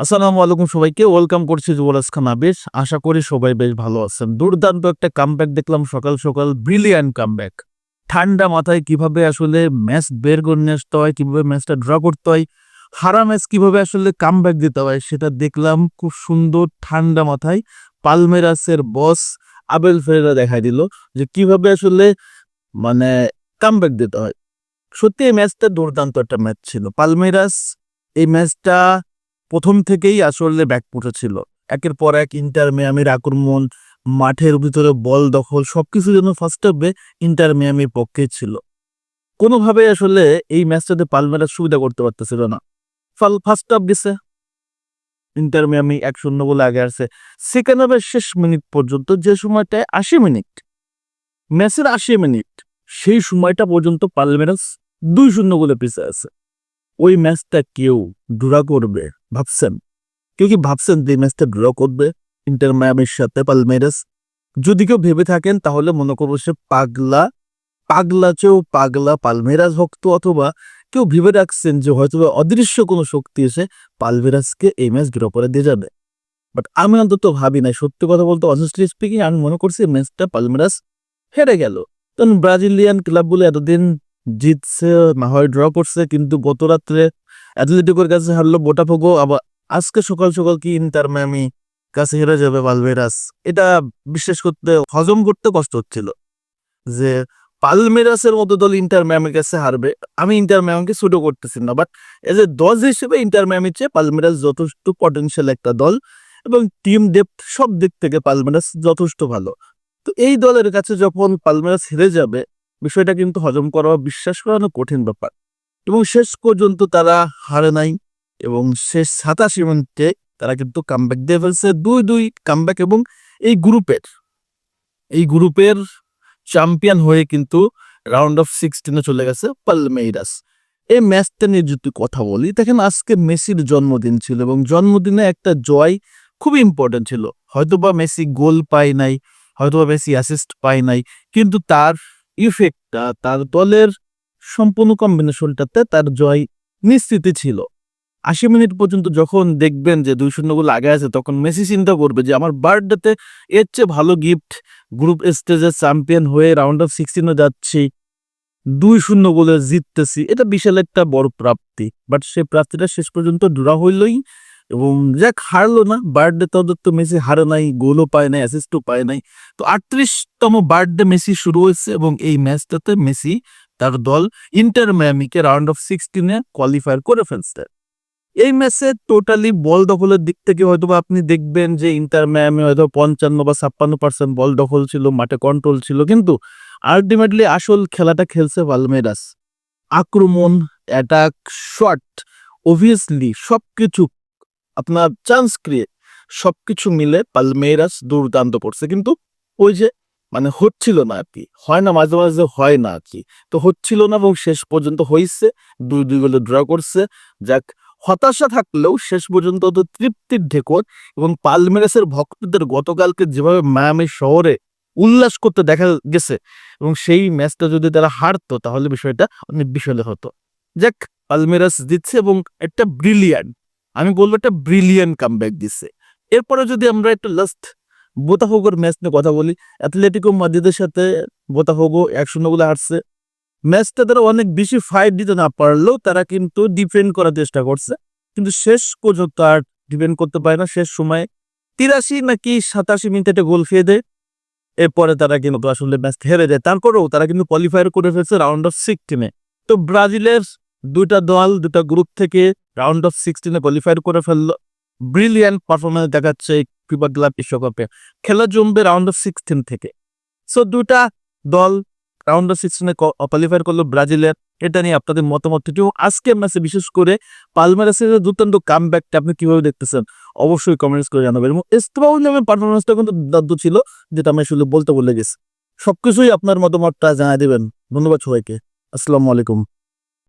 আসসালামু আলাইকুম সবাইকে, ওয়েলকাম করছি যুবরাজ খান আবেশ আশা করি সবাই বেশ ভালো আছেন। দুর্দান্ত একটা কামব্যাক দেখলাম সকাল সকাল ব্রিলিয়ান্ট কামব্যাক ঠান্ডা মাথায় কীভাবে আসলে ম্যাচ বের করে নিয়ে আসতে হয়, কীভাবে ম্যাচটা ড্র করতে হয়, হারা ম্যাচ কীভাবে আসলে কামব্যাক দিতে হয়, সেটা দেখলাম খুব সুন্দর ঠান্ডা মাথায়। পালমেরাসের বস আবেল ফেরেরা দেখাই দিল যে কীভাবে আসলে মানে কামব্যাক দিতে হয়। সত্যি এই ম্যাচটা দুর্দান্ত একটা ম্যাচ ছিল। পালমেরাস এই ম্যাচটা প্রথম থেকেই আসলে ব্যাকপুটে ছিল। একের পর এক ইন্টার মিয়ামির আক্রমণ, মাঠের ভিতরে বল দখল, সবকিছু যেন ফার্স্ট হাফে ইন্টার মিয়ামির পক্ষে ছিল। কোনোভাবে আসলে এই ম্যাচটাতে পালমেরাস সুবিধা করতে পারতেছিল না। ফাল ফার্স্ট হাফ গেছে। ইন্টার মিয়ামি এক শূন্য বলে আগে আসছে। সেকেন্ড হাফের শেষ মিনিট পর্যন্ত যে সময়টায় আশি মিনিট ম্যাচের আশি মিনিট সেই সময়টা পর্যন্ত পালমেরাস দুই শূন্য বলে পিছিয়ে আছে। ওই ম্যাচটা কেউ ড্রা করবে, ভাবছেন? কেউ কি ভাবছেন যে ম্যাচটা ড্র করবে? ইন্টার মায়ামির সাথে পালমেরাস? যদি কেউ ভেবে থাকেন, তাহলে মনে করব সে পাগলা পাগলা চেয়েও পাগলা পালমেরাস ভক্ত অথবা কেউ ভেবে রাখছেন যে হয়তো অদৃশ্য কোনো শক্তি এসে পালমেরাসকে এই ম্যাচ ড্র করে দিয়ে যাবে। বাট আমি অন্তত ভাবি নাই, সত্যি কথা বলতে অনেস্টলি স্পিকিং আমি মনে করছি ম্যাচটা পালমেরাস হেরে গেল। তখন ব্রাজিলিয়ান ক্লাবগুলো এতদিন জিতছে না হয় ড্র করছে, কিন্তু গত রাত্রে অ্যাথলেটিকোর কাছে হারলো বোটাফোগো আবার আজকে সকাল সকাল কি ইন্টার ম্যামি কাছে হেরে যাবে পালমেরাস এটা বিশ্বাস করতে, হজম করতে কষ্ট হচ্ছিল যে পালমেরাসের মতো দল ইন্টার ম্যামের কাছে হারবে। আমি ইন্টার ম্যামকে ছোট করতেছি না বাট এজ এ দল হিসেবে ইন্টার ম্যামের চেয়ে পালমেরাস যথেষ্ট পটেনশিয়াল একটা দল এবং টিম ডেপথ সব দিক থেকে পালমেরাস যথেষ্ট ভালো। তো এই দলের কাছে যখন পালমেরাস হেরে যাবে বিষয়টা কিন্তু হজম করা বা বিশ্বাস করানো কঠিন ব্যাপার। এবং শেষ পর্যন্ত তারা হারে নাই এবং শেষ সাতাশি মিনিটে তারা কিন্তু কামব্যাক দিয়ে ফেলছে। দুই দুই কামব্যাক এবং এই গ্রুপের এই গ্রুপের চ্যাম্পিয়ন হয়ে কিন্তু রাউন্ড অফ সিক্সটিনে চলে গেছে পালমেইরাস। এই ম্যাচটা নিয়ে যদি কথা বলি, দেখেন আজকে মেসির জন্মদিন ছিল এবং জন্মদিনে একটা জয় খুবই ইম্পর্টেন্ট ছিল। হয়তোবা মেসি গোল পায় নাই, হয়তোবা মেসি অ্যাসিস্ট পায় নাই, কিন্তু তার ইফেক্টটা তার দলের সম্পূর্ণ কম্বিনেশনটাতে তার জয় নিশ্চিত ছিল। আশি মিনিট পর্যন্ত যখন দেখবেন যে দুই শূন্য গোল আগে আছে, তখন মেসি চিন্তা করবে যে আমার বার্থডেতে এর চেয়ে ভালো গিফট গ্রুপ স্টেজে চ্যাম্পিয়ন হয়ে রাউন্ড অফ সিক্সটিনে যাচ্ছি, দুই শূন্য গোলে জিততেছি, এটা বিশাল একটা বড় প্রাপ্তি। বাট সেই প্রাপ্তিটা শেষ পর্যন্ত ড্রা হইলই এবং যাক, হারলো না, বার্থডে তাদের তো মেসি হারে নাই, গোলও পায় নাই অ্যাসিস্টও পায় নাই। তো আটত্রিশতম বার্থডে মেসি শুরু হয়েছে এবং এই ম্যাচটাতে মেসি তার দল ইন্টার ম্যামিকে রাউন্ড অফ সিক্সটিনে কোয়ালিফায়ার করে ফেলছে। এই ম্যাচে টোটালি বল দখলের দিক থেকে হয়তো আপনি দেখবেন যে ইন্টার ম্যামে হয়তো পঞ্চান্ন বা ছাপ্পান্ন পার্সেন্ট বল দখল ছিল, মাঠে কন্ট্রোল ছিল, কিন্তু আলটিমেটলি আসল খেলাটা খেলছে পালমেরাস আক্রমণ অ্যাটাক শট অবভিয়াসলি সবকিছু আপনার চান্স ক্রিয়েট সবকিছু মিলে পালমেরাস দুর্দান্ত পড়ছে কিন্তু ওই যে মানে হচ্ছিল না আর কি হয় না, মাঝে মাঝে হয় না আর কি তো হচ্ছিল না এবং শেষ পর্যন্ত হয়েছে দুই দুই গোলে ড্র করছে। যাক, হতাশা থাকলেও শেষ পর্যন্ত তো তৃপ্তির ঢেকর এবং পালমেরাসের ভক্তদের গতকালকে যেভাবে মায়ামি শহরে উল্লাস করতে দেখা গেছে এবং সেই ম্যাচটা যদি তারা হারতো, তাহলে বিষয়টা অনেক বিশালে হতো। যাক পালমেরাস দিচ্ছে এবং একটা ব্রিলিয়ান্ট আমি বলব একটা ব্রিলিয়ান্ট কামব্যাক দিচ্ছে এরপরে যদি আমরা একটা লাস্ট বোতাফোগোর ম্যাচ নিয়ে কথা বলি অ্যাথলেটিকো মাদ্রিদের সাথে বোতাফোগো এক শূন্য বলে হারছে ম্যাচটা তারা অনেক বেশি ফাইট দিতে না পারলেও তারা কিন্তু ডিফেন্ড করার চেষ্টা করছে। কিন্তু শেষ পর্যন্ত আর ডিফেন্ড করতে পারে না, শেষ সময়ে তিরাশি নাকি সাতাশি মিনিটে গোল খেয়ে দেয়। এরপরে তারা কিন্তু আসলে ম্যাচ হেরে যায়। তারপরেও তারা কিন্তু কোয়ালিফায়ার করে ফেলছে রাউন্ড অফ সিক্সটিনে তো ব্রাজিলের দুইটা দল দুটা গ্রুপ থেকে রাউন্ড অফ সিক্সটিনে কোয়ালিফায়ার করে ফেলল। ব্রিলিয়ান্ট পারফরমেন্স দেখাচ্ছে ফিফা ক্লাব বিশ্বকাপে। খেলা জমবে রাউন্ড অফ সিক্সটিন থেকে। সো দুটা দল রাউন্ড অফ সিক্সটিনে কোয়ালিফায়ার করল ব্রাজিলের। এটা নিয়ে আপনাদের মতামত একটু আজকের ম্যাচে বিশেষ করে পালমারাসের দুর্দান্ত কাম ব্যাকটা আপনি কীভাবে দেখতেছেন, অবশ্যই কমেন্টস করে জানাবেন। এবং ইস্তেমাউল নামের পারফরমেন্সটা কিন্তু দুর্দান্ত ছিল, যেটা আমি আসলে বলতে বলে গেছি। সবকিছুই আপনার মতামতটা জানাই দেবেন। ধন্যবাদ সবাইকে। আসসালামু আলাইকুম।